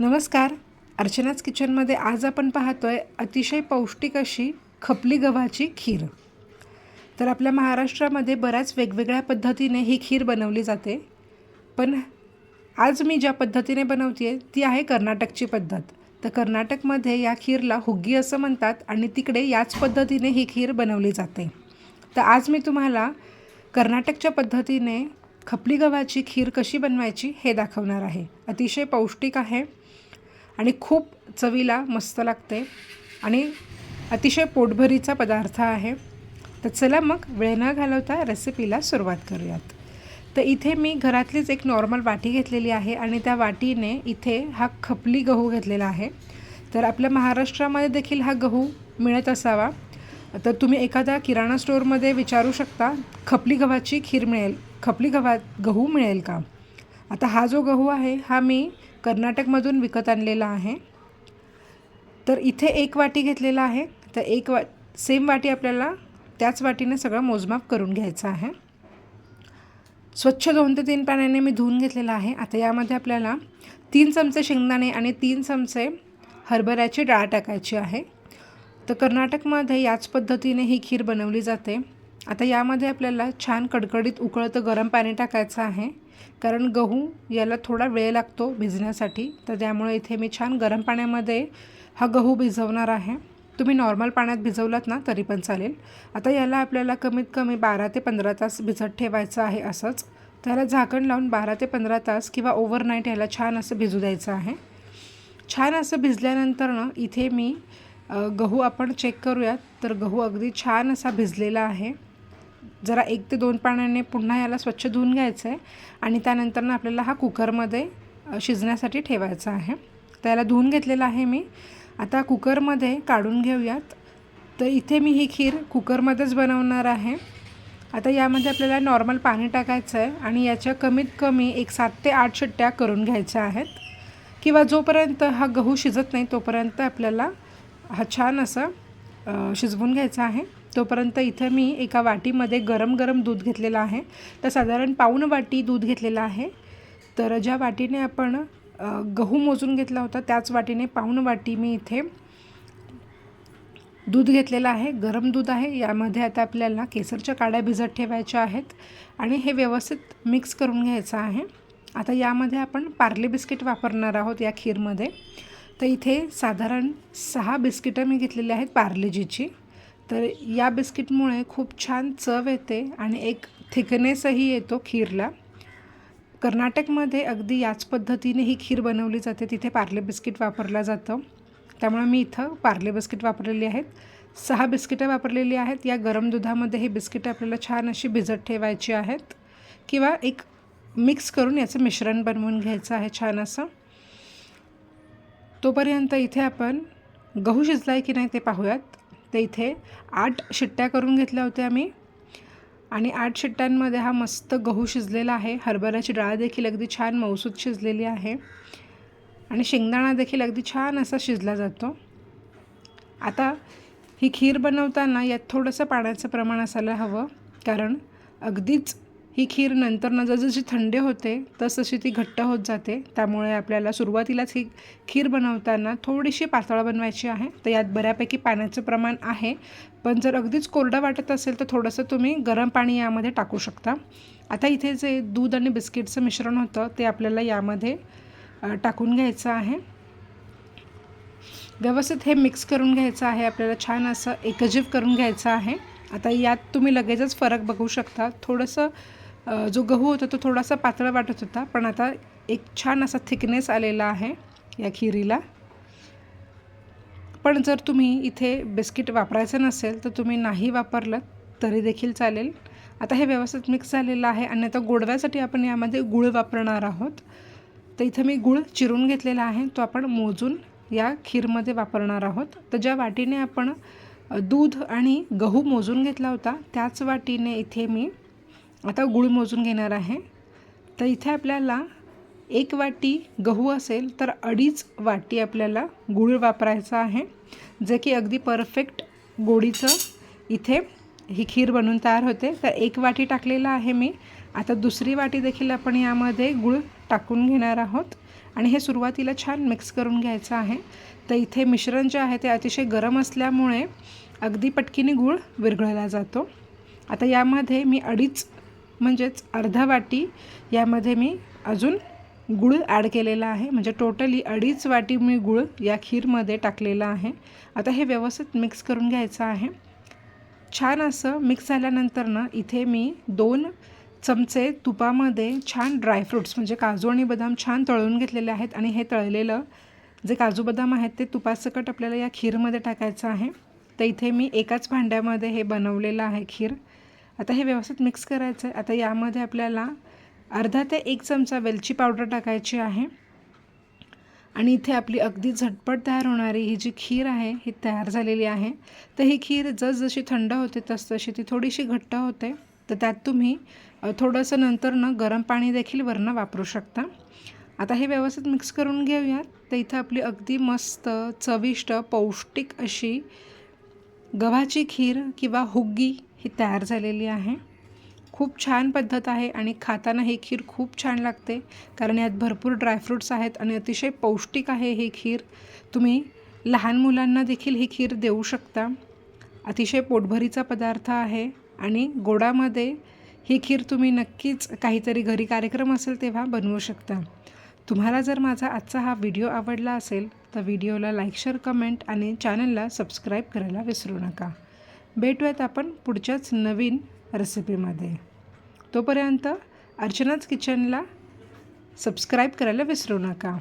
नमस्कार. अर्चनाच किचनमध्ये आज आपण पाहतोय अतिशय पौष्टिक अशी खपली गव्हाची खीर. तर आपल्या महाराष्ट्रामध्ये बऱ्याच वेगवेगळ्या पद्धतीने ही खीर बनवली जाते. पण आज मी ज्या पद्धतीने बनवते आहे ती आहे कर्नाटकची पद्धत. तर कर्नाटकमध्ये या खीरला हुग्गी असं म्हणतात आणि तिकडे याच पद्धतीने ही खीर बनवली जाते. तर आज मी तुम्हाला कर्नाटकच्या पद्धतीने खपली गव्हाची खीर कशी बनवायची हे दाखवणार आहे. अतिशय पौष्टिक आहे. आणि खूप चवीला मस्त लागते. आणि अतिशय पोटभरीचा पदार्थ आहे. तर चला मग वेळ न घालवता रेसिपीला सुरुवात करूयात. तर इथे मी घरातलीच एक नॉर्मल वाटी घेतलेली आहे आणि त्या वाटीने इथे हा खपली गहू घेतलेला आहे. तर आपल्या महाराष्ट्रामध्ये देखील हा गहू मिळत असावा. तर तुम्ही एखाद्या किराणा स्टोअरमध्ये विचारू शकता खपली गव्हाची खीर मिळेल खपली गव्हा गहू मिळेल का? आता हा जो गहू आहे हा मी कर्नाटकमधून विकत आणलेला आहे. तर इथे एक वाटी घेतलेला आहे. तर एक वा सेम वाटी आपल्याला त्याच वाटीने सगळं मोजमाप करून घ्यायचं आहे. स्वच्छ दोन ते तीन पाण्याने मी धुवून घेतलेला आहे. आता यामध्ये आपल्याला तीन चमचे शेंगदाणे आणि तीन चमचे हरभऱ्याची डाळ टाकायची आहे. तर कर्नाटकमध्ये याच पद्धतीने ही खीर बनवली जाते. आता यामध्ये आपल्याला छान कडकडीत उकळतं गरम पाणी टाकायचं आहे. कारण गहू याला थोडा वेळ लागतो भिजण्यासाठी. तर त्यामुळे इथे मी छान गरम पाण्यामध्ये हा गहू भिजवणार आहे. तुम्ही नॉर्मल पाण्यात भिजवलात ना तरी पण चालेल. आता याला आपल्याला कमीत कमी बारा ते पंधरा तास भिजत ठेवायचं आहे असंच. त्याला झाकण लावून बारा ते पंधरा तास किंवा ओव्हरनाईट याला छान असं भिजू द्यायचं आहे. छान असं भिजल्यानंतर ना इथे मी गहू आपण चेक करूयात. तर गहू अगदी छान असा भिजलेला आहे. जरा एक ते दोन पाण्याने पुन्हा याला स्वच्छ धुवून घ्यायचं आहे आणि त्यानंतर ना आपल्याला हा कुकरमध्ये शिजण्यासाठी ठेवायचा आहे. त्याला धुवून घेतलेला आहे मी. आता कुकरमध्ये काढून घेऊयात. तर इथे मी ही खीर कुकरमध्येच बनवणार आहे. आता यामध्ये आपल्याला नॉर्मल पाणी टाकायचं आहे आणि याच्या कमीत कमी एक सात ते आठ शिट्ट्या करून घ्यायच्या आहेत. किंवा जोपर्यंत हा गहू शिजत नाही तोपर्यंत आपल्याला हा छान असं शिजवून घ्यायचा आहे. तोपर्यंत इथं मी एका वाटीमध्ये गरम गरम दूध घेतलेलं आहे. तर साधारण पाऊण वाटी दूध घेतलेलं आहे. तर ज्या वाटीने आपण गहू मोजून घेतला होता त्याच वाटीने पाऊण वाटी मी इथे दूध घेतलेलं आहे. गरम दूध आहे. यामध्ये आता आपल्याला केसरच्या काड्या भिजत ठेवायच्या आहेत आणि हे व्यवस्थित मिक्स करून घ्यायचं आहे. आता यामध्ये आपण पार्ले बिस्किट वापरणार आहोत या खीरमध्ये. तर इथे साधारण सहा बिस्किटं मी घेतलेली आहेत पार्लेजीची. तर या बिस्किटमुळे खूप छान चव येते आणि एक थिकनेसही येतो खीरला. कर्नाटकमध्ये अगदी याच पद्धतीने ही खीर बनवली जाते. तिथे पार्ले बिस्किट वापरलं जातं. त्यामुळे मी इथं पार्ले बिस्किट वापरलेली आहेत. सहा बिस्किटं वापरलेली आहेत. या गरम दुधामध्ये ही बिस्किटं आपल्याला छान अशी भिजत ठेवायची आहेत. किंवा एक मिक्स करून याचं मिश्रण बनवून घ्यायचं आहे छान असं. तोपर्यंत इथे आपण गहू शिजला आहे की नाही ते पाहूयात. तर इथे आठ शिट्ट्या करून घेतल्या होत्या मी आणि आठ शिट्ट्यांमध्ये हा मस्त गहू शिजलेला आहे. हरभऱ्याची डाळ देखील अगदी छान मौसूद शिजलेली आहे. आणि शेंगदाणा देखील अगदी छान असा शिजला जातो. आता ही खीर बनवताना यात थोडंसं पाण्याचं प्रमाण असायला हवं. कारण अगदीच ही खीर नंतर जसजशी थंडी होते तसतशी ती घट्ट होत जाते. त्यामुळे आपल्याला सुरुवातीलाच ही खीर बनवताना थोडीशी पातळ बनवायची आहे. तर यात बऱ्यापैकी पाण्याचं प्रमाण आहे. पण जर अगदीच कोरडं वाटत असेल तर थोडंसं तुम्ही गरम पाणी यामध्ये टाकू शकता. आता इथे जे दूध आणि बिस्किटचं मिश्रण होतं ते आपल्याला यामध्ये टाकून घ्यायचं आहे. व्यवस्थित हे मिक्स करून घ्यायचं आहे. आपल्याला छान असं एकजीव करून घ्यायचं आहे. आता यात तुम्ही लगेचच फरक बघू शकता. थोडंसं जो गहू होता तो थोडासा पातळ वाटत होता पण आता एक छान असा थिकनेस आलेला आहे या खिरीला. पण जर तुम्ही इथे बिस्किट वापरायचं नसेल तर तुम्ही नाही वापरलं तरी देखील चालेल. आता हे व्यवस्थित मिक्स झालेलं आहे आणि आता गोडव्यासाठी आपण यामध्ये गुळ वापरणार आहोत. तर इथं मी गुळ चिरून घेतलेला आहे तो आपण मोजून या खीरमध्ये वापरणार आहोत. तर ज्या वाटीने आपण दूध आणि गहू मोजून घेतला होता त्याच वाटीने इथे मी आता गूळ मोजून घेणार आहे. तर इथे आपल्याला एक वाटी गहू असेल तर अडीच वाटी आपल्याला गूळ वापरायचा आहे. जे की अगदी परफेक्ट गोडीचं इथे ही खीर बनवून तयार होते. तर एक वाटी टाकलेला आहे मी. आता दुसरी वाटी देखील आपण यामध्ये गूळ टाकून घेणार आहोत. आणि हे सुरुवातीला छान मिक्स करून घ्यायचं आहे. तर इथे मिश्रण जे आहे ते अतिशय गरम असल्यामुळे अगदी पटकीने गूळ विरघळला जातो. आता यामध्ये मी अडीच म्हणजेच अर्धा वाटी यामध्ये मी अजून गुळ ॲड केलेला आहे. म्हणजे टोटली अडीच वाटी मी गुळ या खीरमध्ये टाकलेला आहे. आता हे व्यवस्थित मिक्स करून घ्यायचं आहे. छान असं मिक्स झाल्यानंतर ना इथे मी दोन चमचे तुपामध्ये छान ड्रायफ्रूट्स म्हणजे काजू आणि बदाम छान तळून घेतलेले आहेत. आणि हे तळलेलं जे काजू बदाम आहेत ते तुपासकट आपल्याला या खीरमध्ये टाकायचं आहे. तर इथे मी एकाच भांड्यामध्ये हे बनवलेलं आहे खीर. आता हे व्यवस्थित मिक्स करायचं आहे आता यामध्ये आपल्याला अर्धा ते एक चमचा वेलची पावडर टाकायची आहे. आणि इथे आपली अगदी झटपट तयार होणारी ही जी खीर आहे ही तयार झालेली आहे. तर ही खीर जसजशी थंड होते तसतशी ती थोडीशी घट्ट होते. तर त्यात तुम्ही थोडंसं नंतर गरम पाणी देखील वरनं वापरू शकता. आता हे व्यवस्थित मिक्स करून घेऊयात. तर इथं आपली अगदी मस्त चविष्ट पौष्टिक अशी गव्हाची खीर किंवा हुग्गी ही तयार झालेली आहे. खूप छान पद्धत आहे आणि खाताना ही खीर खूप छान लागते. कारण यात भरपूर ड्रायफ्रूट्स आहेत आणि अतिशय पौष्टिक आहे ही खीर. तुम्ही लहान मुलांना देखील ही खीर देऊ शकता. अतिशय पोटभरीचा पदार्थ आहे आणि गोडामध्ये ही खीर तुम्ही नक्कीच काहीतरी घरी कार्यक्रम असेल तेव्हा बनवू शकता. तुम्हाला जर माझा आजचा हा व्हिडिओ आवडला असेल तर व्हिडिओला लाईक शेअर कमेंट आणि चॅनलला सबस्क्राईब करायला विसरू नका. भेटूयात आपण पुढच्याच नवीन रेसिपीमध्ये. तोपर्यंत अर्चनाच किचनला सबस्क्राईब करायला विसरू नका.